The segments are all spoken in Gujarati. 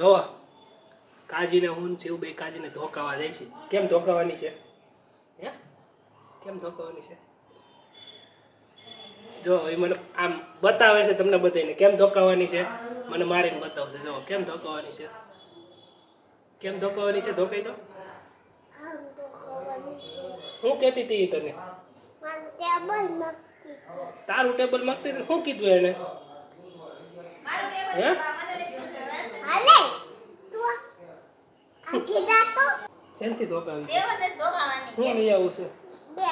જો કાજીને હું છે એવું બે કાજીને ધોકાવા જાય છે. કેમ ધોકાવાની છે? હે? કેમ ધોકાવાની છે? જો, એ મને આમ બતાવે છે તમને બધાને કેમ ધોકાવાની છે? મને મારીને બતાવશે જો, કેમ ધોકાવાની છે? કેમ ધોકાવાની છે? ધોકાઈ તો? હું કહેતી હતી તને? તારું ટેબલ માંગતી હતી શું કીધું એને? હે? હાલે તું આ કીધા તો શેનથી ધોકાવી છે? હું લઈ આવું છું. બે.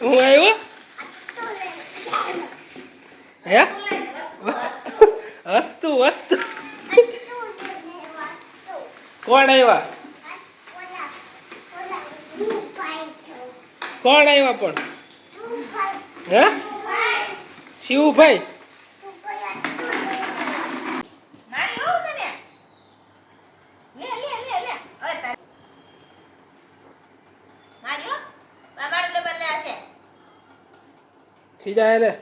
હું આવ્યો? હે? વસ્તુ વસ્તુ. કોણ આવ્યા? કોણ આવ્યા પણ? હે? શિવભાઈ. ખીજા એને.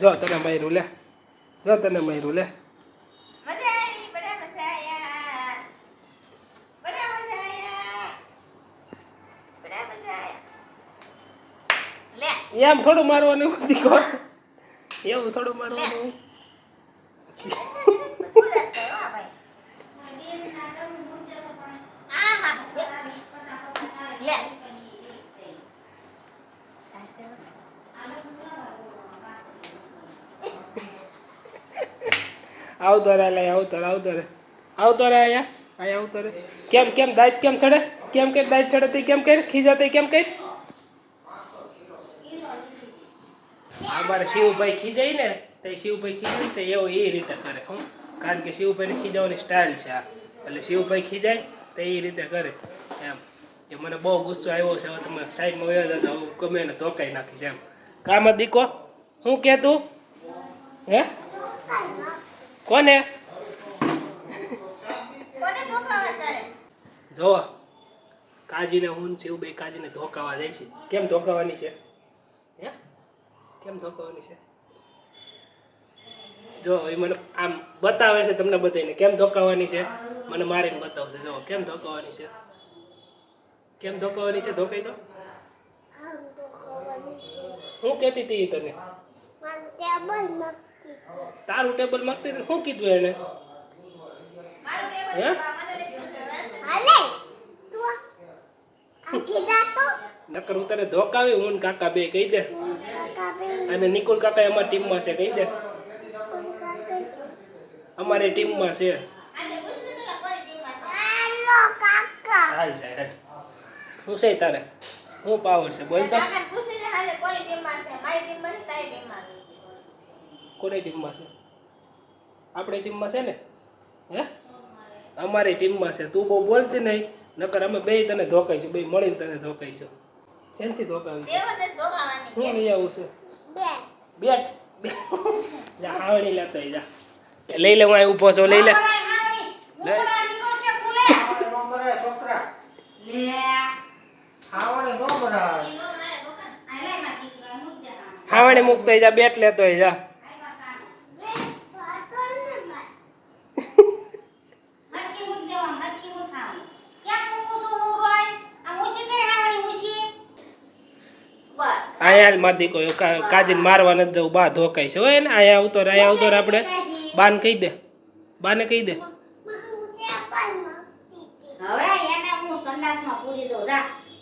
જો તને મયરું લે. જો તને મયરું લે. એમ થોડું મારવાનું દીકો એવું થોડું મારવાનું આવતો રે લે. આવતો રે આવતો રે આવતો રે અહીંયા? અહીંયા આવતો રે કેમ કેમ દાંત કેમ ચડે? કેમ કે દાંત ચડે તે કેમ કે ખીજાતે કેમ કે અમારે શિવભાઈ ખીજાય ને તે શિવભાઈ ખીજાય તે એવો એ રીતે કરે હું કારણ કે શિવભાઈને ખીજાવાની સ્ટાઇલ છે આ. એટલે શિવભાઈ ખીજાય તે એ રીતે કરે. એમ. કે મને બહુ ગુસ્સો આવ્યો છે હવે તમે સાઈડમાં વયા જતા હું ગમે એને ધોકાઈ નાખીશ એમ. કામ દીકો? હું કે તું? હે? કોને? જો કાજીને હું શિવભાઈ કાજીને ધોકાવા જાય છે. કેમ ધોકાવાની છે? હે? કેમ ધોકાવાની છે? જો એ મને આમ બતાવે છે તમને બધાને કેમ ધોકાવાની છે? મને મારીને બતાવશે જો કેમ ધોકાવાની છે? કેમ ધોકાવાની છે? ધોકાઈ તો? હું કહેતી હતી તને? તારું ટેબલ માંગતી હતી શું કીધું એને? હે નકર હું તને ધોકાવી, હું કાકા બે કહી દે. અને નિકુલ કાકા અમારી ટીમમાં છે, કહી દે. અમારી ટીમમાં છે. હાલો જાય શું છે તારે? શું પાવર છે, બોલ તો. કોની ટીમમાં છે? આપણી ટીમમાં છે ને? હે? અમારી ટીમમાં છે. તું બહુ બોલતી નહીં. નકર અમે બે તને ધોકાઈશું બે મળીને તને ધોકાઈશું. શેનથી ધોકાવી છે? હું લઈ આવું છું. બેટ બે. જા હાવણી લેતો જા. લઈ લે હું અહીં ઊભો છો લઈ લે. લે. હાવણી મૂકતો આય જા બેટ લેતો જા લે પાટણ ને બાય અહીંયા મારી કોઈ કાજીને મારવા નથી જવું, બા ધોકાય છે. હોય ને, આયા અહીંયા આવતો રે આપણે બાને કહી દે. બાને કહી દે.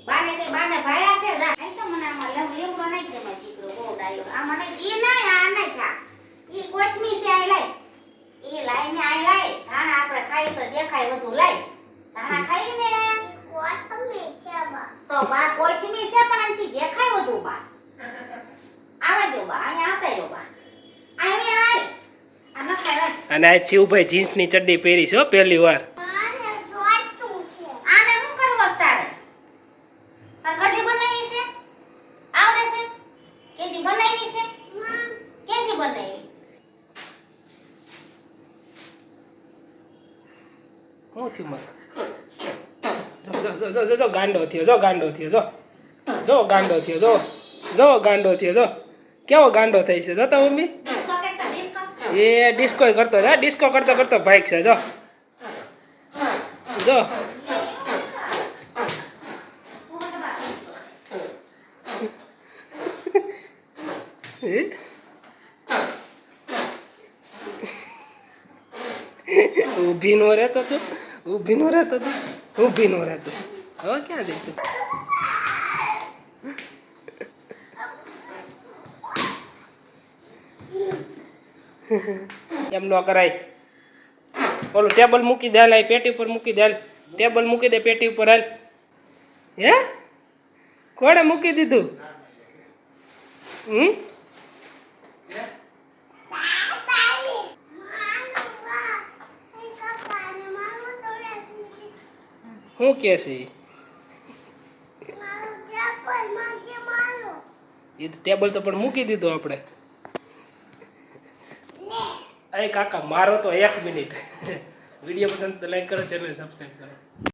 બાને બાને ભાડ્યા છે, જા. તો મને આમાં લેવ એવું નહીં કે મારો દીકરો બહુ ડાયો. આ મને ઈ નહીં આ નહીં ખા ઈ કોચમી છે આઈ લાઈ ઈ લાઈને આઈ લાઈ ધાણા આપણે ખાઈ તો દેખાય વધુ લાઈ ધાણા ખાઈને કોથમી છે બા તો બા કોચમી છે પણ આનાથી દેખાય વધુ બા આવે જો બા અહીંયા આવતા જો બા અહીંયા આય આ ન ખાય અને આ શિવભાઈ જીન્સની ચડ્ડી પહેરી છે પહેલી વાર. જો જો ગાંડો થયો જો ગાંડો થયો જો. જો ગાંડો થયો જો. જો ગાંડો થયો જો. કેવો ગાંડો થઈ છે? જતા મમ્મી? એ ડિસ્કો કરતો છે ડિસ્કો કરતો કરતો ભાઈક છે, જો. જો. હે? ઊભી નો રહેતો તું, ઊભી નો રહેતો તું, ઊભી નો રહેતો. હવે ક્યાં જઈ તું? એમ ન કરાય. ઓલું ટેબલ મૂકી દે લાય પેટી ઉપર મૂકી દે ટેબલ મૂકી દે પેટી ઉપર હાલ. હે? કોણે મૂકી દીધું? હમ? હું કે છે? એ ટેબલ તો પણ મૂકી દીધું આપણે. અરે કાકા મારો તો એક મિનિટ વીડિયો પસંદ લાઈક કરો ચેનલ સબસ્ક્રાઈબ કરો.